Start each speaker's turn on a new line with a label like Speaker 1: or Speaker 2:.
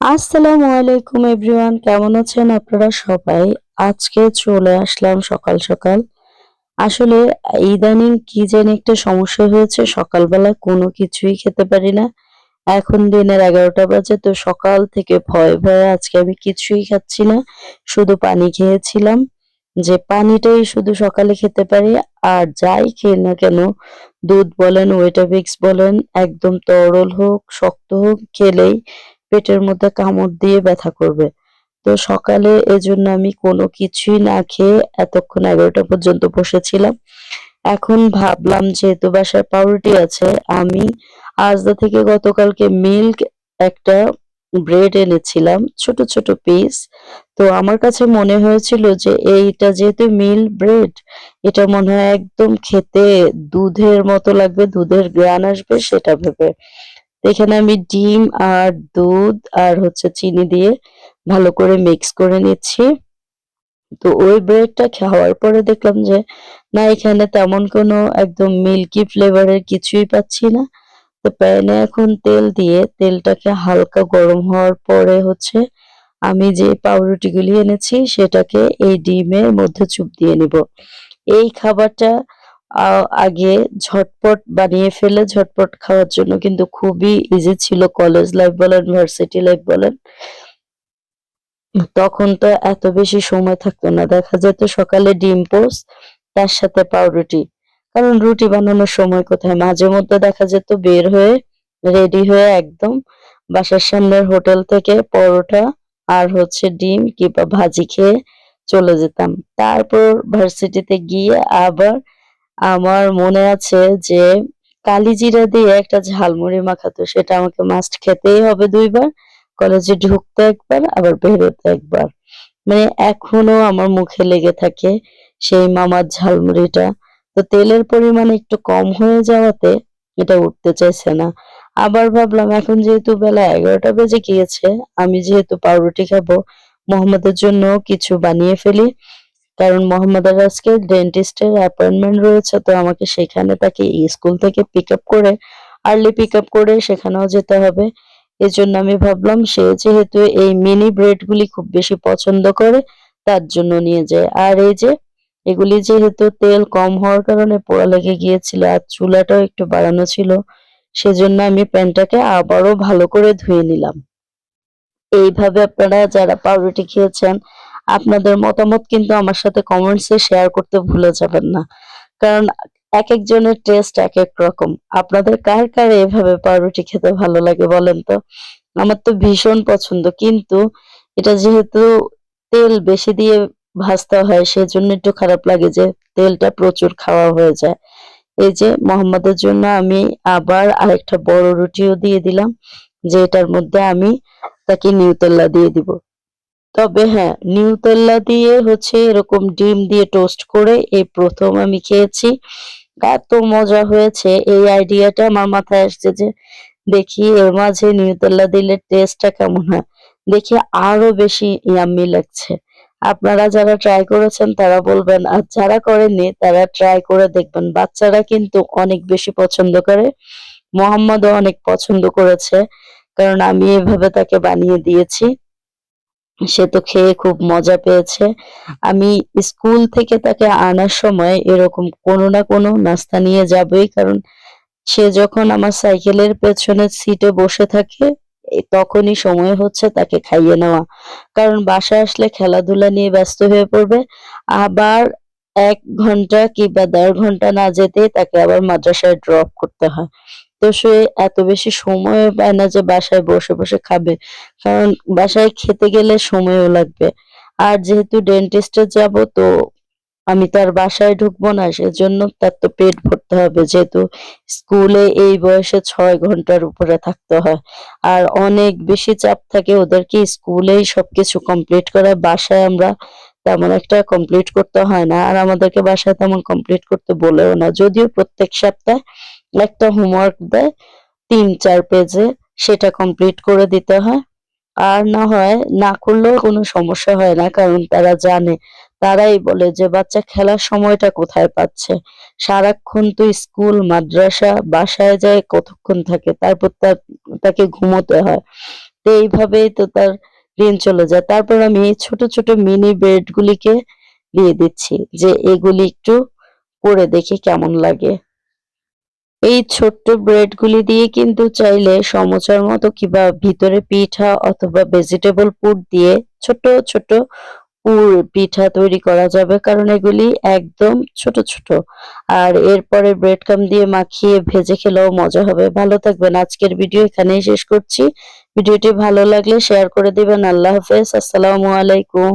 Speaker 1: আসসালামু আলাইকুম এভরিওয়ান, কেমন আছেন আপনারা সবাই? আজকে চলে আসলাম সকাল সকাল। আসলে ইদানিং কি যেন একটা সমস্যা হয়েছে, সকালবেলা কোনো কিছুই খেতে পারি না। এখন দিনের এগারোটা বাজে, তো সকাল থেকে ভয়ে ভয়ে আজকে আমি কিছুই খাচ্ছি না, শুধু পানি খেয়েছিলাম। যে পানিটাই শুধু সকালে খেতে পারি, আর যাই খেয়ে না কেন, দুধ বলেন ওয়েটাবিক্স বলেন, একদম তরল হোক, শক্ত হোক, খেলেই পেটের মধ্যে কামড় দিয়ে ব্যথা করবে। তো সকালে এজন্য আমি কোনো কিছুই না খেয়ে এতক্ষণ এগারোটা পর্যন্ত বসেছিলাম। এখন ভাবলাম, যেহেতু বাসায় পাউরুটি আছে, আমি আজদা থেকে গতকালকে মিল্ক একটা ব্রেড এনেছিলাম, ছোট ছোট পিস। তো আমার কাছে মনে হয়েছিল যে এইটা যেহেতু মিল ব্রেড, এটা মনে হয় একদম খেতে দুধের মতো লাগবে, দুধের গ্রান আসবে, সেটা ভেবে। এখানে আমি ডিম আর দুধ আর হচ্ছে চিনি দিয়ে ভালো করে মিক্স করে নিচ্ছি। তো ওই ব্রেডটা খাওয়ার পরে দেখলাম যে, না, এখানে তেমন কোনো একদম মিল্কি ফ্লেভারের কিছুই পাচ্ছি না। তো প্যানে এখন তেল দিয়ে তেলটাকে হালকা গরম হওয়ার পরে হচ্ছে আমি যে পাউরুটিগুলি এনেছি, সেটাকে এই ডিমের মধ্যে চুপ দিয়ে নিব। এই খাবারটা আগে ঝটপট বানিয়ে ফেলে, ঝটপট খাওয়ার জন্য কিন্তু খুবই ইজি ছিল কলেজ লাইফ বলেন ভার্সিটি লাইফ বলেন। তখন তো এত বেশি সময় থাকতো না। দেখা যেত সকালে ডিম পোস্ট তার সাথে পাউরুটি। কারণ রুটি বানানোর সময় কোথায়? মাঝে মধ্যে দেখা যেত বের হয়ে রেডি হয়ে একদম বাসার সামনের হোটেল থেকে পরোটা আর হচ্ছে ডিম কিংবা ভাজি খেয়ে চলে যেতাম। তারপর ভার্সিটিতে গিয়ে আবার আমার মনে আছে যে কালিজিরা দিয়ে একটা ঝালমুড়ি মাখাতো সেটা আমাকে মাস্ট খেতেই হবে দুইবার। কলেজে ঢুকতে একবার, আবার বেরোতে একবার। মানে এখনও আমার মুখে লেগে থাকে সেই মামার ঝালমুড়িটা। তো তেলের পরিমাণ একটু কম হয়ে যাওয়াতে এটা উঠতে চাইছে না। আবার ভাবলাম, এখন যেহেতু বেলা এগারোটা বেজে গিয়েছে, আমি যেহেতু পাউরুটি খাব, মোহাম্মদের জন্য কিছু বানিয়ে ফেলি। কারণ মোহাম্মদ আজকে ডেন্টিস্টের অ্যাপয়েন্টমেন্ট রয়েছে, তো আমাকে সেখানে তাকে স্কুল থেকে পিক করে আর্লি পিক করে সেখানেও যেতে হবে। এজন্য আমি ভাবলাম সে যেহেতু এই মিনি ব্রেড গুলি খুব বেশি পছন্দ করে, তার জন্য নিয়ে যায়। আর এই যে, এগুলি যেহেতু তেল কম হওয়ার কারণে পোড়া লেগে গিয়েছিল আর চুলাটাও একটু বাড়ানো ছিল, সেজন্য আমি প্যানটাকে আবারও ভালো করে ধুয়ে নিলাম। এইভাবে আপনারা যারা পাউরুটি খেয়েছেন আপনাদের মতামত কিন্তু আমার সাথে কমেন্টসে শেয়ার করতে ভুলে যাবেন না। কারণ এক একজনের টেস্ট এক এক রকম। আপনাদের কার কার এভাবে পাউরুটি খেতে ভালো লাগে বলেন তো? আমার তো ভীষণ পছন্দ, কিন্তু এটা যেহেতু তেল বেশি দিয়ে ভাজতে হয়, সেজন্য একটু খারাপ লাগে যে তেলটা প্রচুর খাওয়া হয়ে যায়। এই যে মোহাম্মদের জন্য আমি আবার আরেকটা বড় রুটিও দিয়ে দিলাম যে এটার মধ্যে আমি তাকে নিউতেল্লা দিয়ে দিব। তবে হ্যাঁ নিউতেল্লা দিয়ে হচ্ছে এরকম ডিম দিয়ে টোস্ট করে এই প্রথম আমি খেয়েছি। এত মজা হয়েছে। এই আইডিয়াটা আমার মাথায় আসছে যে দেখি এর মাঝে নিউতেল্লা দিলে টেস্টটা কেমন হয়। দেখি আরও বেশি ইয়াম্মি লাগছে। আপনারা যারা ট্রাই করেছেন তারা বলবেন, আর যারা করেননি তারা ট্রাই করে দেখবেন। বাচ্চারা কিন্তু অনেক বেশি পছন্দ করে। মোহাম্মদও অনেক পছন্দ করেছে, কারণ আমি এভাবে তাকে বানিয়ে দিয়েছি। সে তো খেয়ে খুব মজা পেয়েছে। আমি স্কুল থেকে তাকে আনার সময় এরকম কোনো না কোনো নাস্তা নিয়ে যাবই, কারণ সে যখন আমার সাইকেলের পেছনের সিটে বসে থাকে তখনই সময় হচ্ছে তাকে খাইয়ে নেওয়া। কারণ বাসায় আসলে খেলাধুলা নিয়ে ব্যস্ত হয়ে পড়বে। আবার এক ঘণ্টা কিংবা দেড় ঘণ্টা না যেতে তাকে আবার মাদ্রাসায় ড্রপ করতে হয়। তো সে এত বেশি সময় পায় না যে বাসায় বসে বসে খাবে। কারণ বাসায় খেতে গেলে সময়ও লাগবে। আর যেহেতু ডেন্টিস্টে যাব, তো আমি তার বাসায় ঢুকবো না, সেজন্য তার তো পেট ভরতে হবে। যেহেতু স্কুলে এই বয়সে ছয় ঘণ্টার উপরে থাকতে হয়। আর অনেক বেশি চাপ থাকে ওদেরকে স্কুলেই সবকিছু কমপ্লিট করে। বাসায় আমরা তেমন একটা কমপ্লিট করতে হয় না। আর আমাদেরকে বাসায় তেমন কমপ্লিট করতে বলেও না। যদিও প্রত্যেক সপ্তাহে একটা হোমওয়ার্ক দেয় তিন, চার পেজে সেটা কমপ্লিট করে দিতে হয়। আর না হয়, না করলেও কোনো সমস্যা হয় না, কারণ তারা জানে। তারাই বলে যে বাচ্চা খেলার সময়টা কোথায় পাচ্ছে। সারাক্ষণ তো স্কুল, মাদ্রাসা, বাসায় যায়, কতক্ষণ থাকে, তারপর তার, তাকে ঘুমোতে হয়। তো এইভাবেই তো তার দিন চলে যায়। তারপর আমি ছোট ছোট মিনি ব্রেড গুলিকে দিয়ে দিচ্ছি যে এগুলি একটু করে দেখি কেমন লাগে। এই ছোট্ট ব্রেড গুলি দিয়ে কিন্তু চাইলে সমোসার মতো কিবা ভিতরে পিঠা অথবা ভেজিটেবল পুর দিয়ে ছোট ছোট পুর পিঠা তৈরি করা যাবে। কারণ এগুলি একদম ছোট ছোট। আর এরপরে ব্রেড কাম দিয়ে মাখিয়ে ভেজে খেলেও মজা হবে। ভালো থাকবেন। আজকের ভিডিও এখানেই শেষ করছি। ভিডিওটি ভালো লাগলে শেয়ার করে দিবেন। আল্লাহ হাফেজ। আসসালামু আলাইকুম।